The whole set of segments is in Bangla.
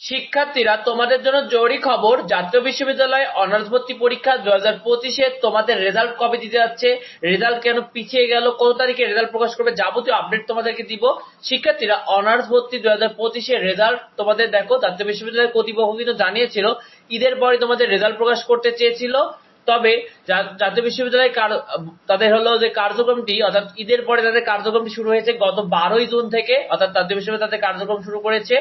শিক্ষার্থীরা, তোমাদের জন্য জরুরি খবর, জাতীয় বিশ্ববিদ্যালয় অনার্স ভর্তি পরীক্ষা দু হাজার পঁচিশে তোমাদের রেজাল্ট কবে দিতে যাচ্ছে, রেজাল্ট কেন পিছিয়ে গেল, কত তারিখে রেজাল্ট প্রকাশ করবে, যাবতীয় আপডেট তোমাদেরকে দিব। শিক্ষার্থীরা, অনার্স ভর্তি দু হাজার পঁচিশে রেজাল্ট তোমাদের দেখো, জাতীয় বিশ্ববিদ্যালয়ের কর্তৃপক্ষ কিন্তু জানিয়েছিল, ঈদের পরে তোমাদের রেজাল্ট প্রকাশ করতে চেয়েছিল। তবে জাতীয় বিশ্ববিদ্যালয় তাদের হলো যে কার্যক্রমটি, অর্থাৎ ঈদের পরে তাদের কার্যক্রমটি শুরু হয়েছে গত বারোই জুন থেকে, অর্থাৎ জাতীয় বিশ্ববিদ্যালয় তাদের কার্যক্রম শুরু করেছে।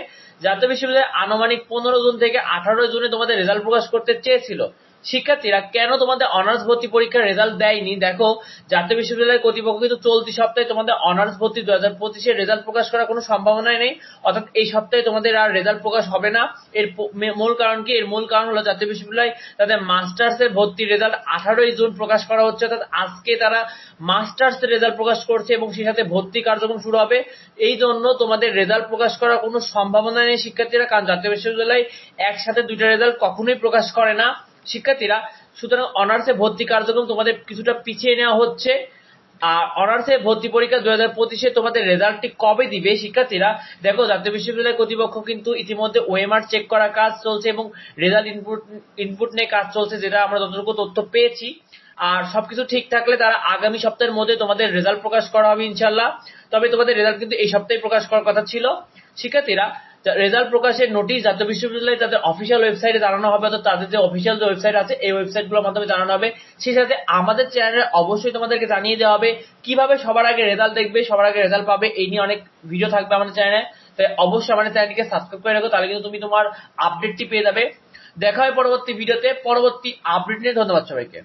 জাতীয় বিশ্ববিদ্যালয় আনুমানিক পনেরো জুন থেকে আঠারো জুনে তোমাদের রেজাল্ট প্রকাশ করতে চেয়েছিল। শিক্ষার্থীরা, কেন তোমাদের অনার্স ভর্তি পরীক্ষার রেজাল্ট দেয়নি? দেখো, জাতীয় বিশ্ববিদ্যালয়ের কর্তৃপক্ষ কিন্তু চলতি সপ্তাহে তোমাদের অনার্স ভর্তি দু হাজার পঁচিশের রেজাল্ট প্রকাশ করার কোনো সম্ভাবনাই নেই। অর্থাৎ এই সপ্তাহে তোমাদের আর রেজাল্ট প্রকাশ হবে না। এর মূল কারণ কি? এর মূল কারণ হলো জাতীয় বিশ্ববিদ্যালয় তাদের মাস্টার্স এর ভর্তির রেজাল্ট আঠারোই জুন প্রকাশ করা হচ্ছে। অর্থাৎ আজকে তারা মাস্টার্স এর রেজাল্ট প্রকাশ করছে এবং সেই সাথে ভর্তি কার্যক্রম শুরু হবে। এই জন্য তোমাদের রেজাল্ট প্রকাশ করার কোনো সম্ভাবনা নেই শিক্ষার্থীরা। কারণ জাতীয় বিশ্ববিদ্যালয় একসাথে দুইটা রেজাল্ট কখনোই প্রকাশ করে না। শিক্ষার্থীরা, সুতরাং অনার্সে ভর্তি কার্যক্রম তোমাদের কিছুটা পিছিয়ে নেওয়া হচ্ছে। আর অনার্সে ভর্তি পরীক্ষা দুই হাজার পঁচিশে তোমাদের রেজাল্টটি কবে দিবে? শিক্ষার্থীরা, দেখো, জাতীয় বিশ্ববিদ্যালয় কর্তৃপক্ষ কিন্তু ইতিমধ্যে ওএমআর চেক করার কাজ চলছে এবং রেজাল্ট ইনপুট ইনপুট নিয়ে কাজ চলছে, যেটা আমরা যতটুকু তথ্য পেয়েছি। আর সবকিছু ঠিক থাকলে তারা আগামী সপ্তাহের মধ্যে তোমাদের রেজাল্ট প্রকাশ করা হবে ইনশাল্লাহ তবে তোমাদের রেজাল্ট কিন্তু এই সপ্তাহে প্রকাশ করার কথা ছিল। শিক্ষার্থীরা রেজাল্ট প্রকাশের নোটিশ জাতীয় বিশ্ববিদ্যালয় তাদের অফিসিয়াল ওয়েবসাইটে জানানো হবে, অর্থাৎ তাদের যে অফিসিয়াল যে ওয়েবসাইট আছে, এই ওয়েবসাইটগুলোর মাধ্যমে জানানো হবে। সেই সাথে আমাদের চ্যানেলে অবশ্যই তোমাদেরকে জানিয়ে দেওয়া হবে কীভাবে সবার আগে রেজাল্ট দেখবে, সবার আগে রেজাল্ট পাবে, এই নিয়ে অনেক ভিডিও থাকবে আমাদের চ্যানেলে তাই অবশ্যই আমাদের চ্যানেলটিকে সাবস্ক্রাইব করে রাখো, তাহলে কিন্তু তুমি তোমার আপডেটটি পেয়ে যাবে। দেখা হয় পরবর্তী ভিডিওতে পরবর্তী আপডেট নিয়ে ধন্যবাদ সবাইকে।